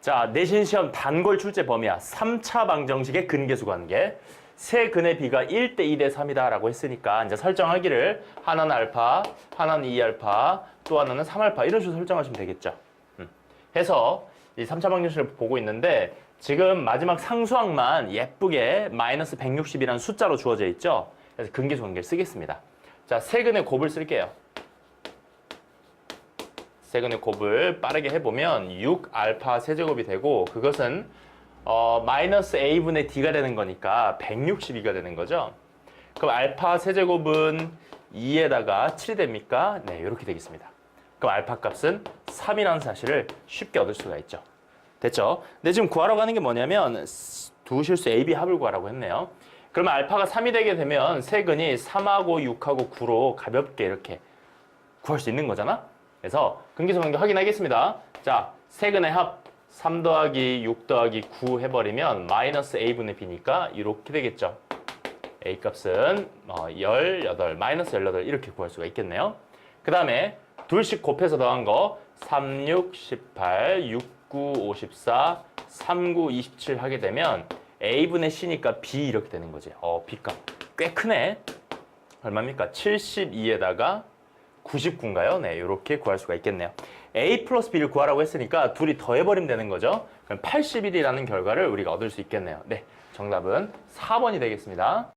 자, 내신 시험 단골 출제 범위야. 3차 방정식의 근계수 관계. 세 근의 비가 1대 2대 3이다라고 했으니까 이제 설정하기를 하나는 알파, 하나는 2알파, 또 하나는 3알파 이런 식으로 설정하시면 되겠죠. 음. 해서 이 3차 방정식을 보고 있는데 지금 마지막 상수항만 예쁘게 마이너스 160이라는 숫자로 주어져 있죠. 그래서 근계수 관계를 쓰겠습니다. 자, 세 근의 곱을 쓸게요. 세근의 곱을 빠르게 해보면 6알파 세제곱이 되고 그것은 어, 마이너스 a분의 d가 되는 거니까 162가 되는 거죠. 그럼 알파 세제곱은 2에다가 7이 됩니까? 네, 이렇게 되겠습니다. 그럼 알파 값은 3이라는 사실을 쉽게 얻을 수가 있죠. 됐죠? 근데 지금 구하라고 하는 게 뭐냐면 두 실수 A, B 합을 구하라고 했네요. 그러면 알파가 3이 되게 되면 세근이 3하고 6하고 9로 가볍게 이렇게 구할 수 있는 거잖아? 그래서 근기수 관계 확인하겠습니다. 자, 세근의 합 3 더하기 6 더하기 9 해버리면 마이너스 a분의 b니까 이렇게 되겠죠. a 값은 어, 18, 마이너스 18 이렇게 구할 수가 있겠네요. 그 다음에 둘씩 곱해서 더한 거 3, 6, 18, 6, 9, 54, 3, 9, 27 하게 되면 a분의 c니까 b 이렇게 되는 거지. 어, b 값 꽤 크네. 얼마입니까? 72에다가 99인가요? 네, 이렇게 구할 수가 있겠네요. A 플러스 B를 구하라고 했으니까 둘이 더해버리면 되는 거죠. 그럼 81이라는 결과를 우리가 얻을 수 있겠네요. 네, 정답은 4번이 되겠습니다.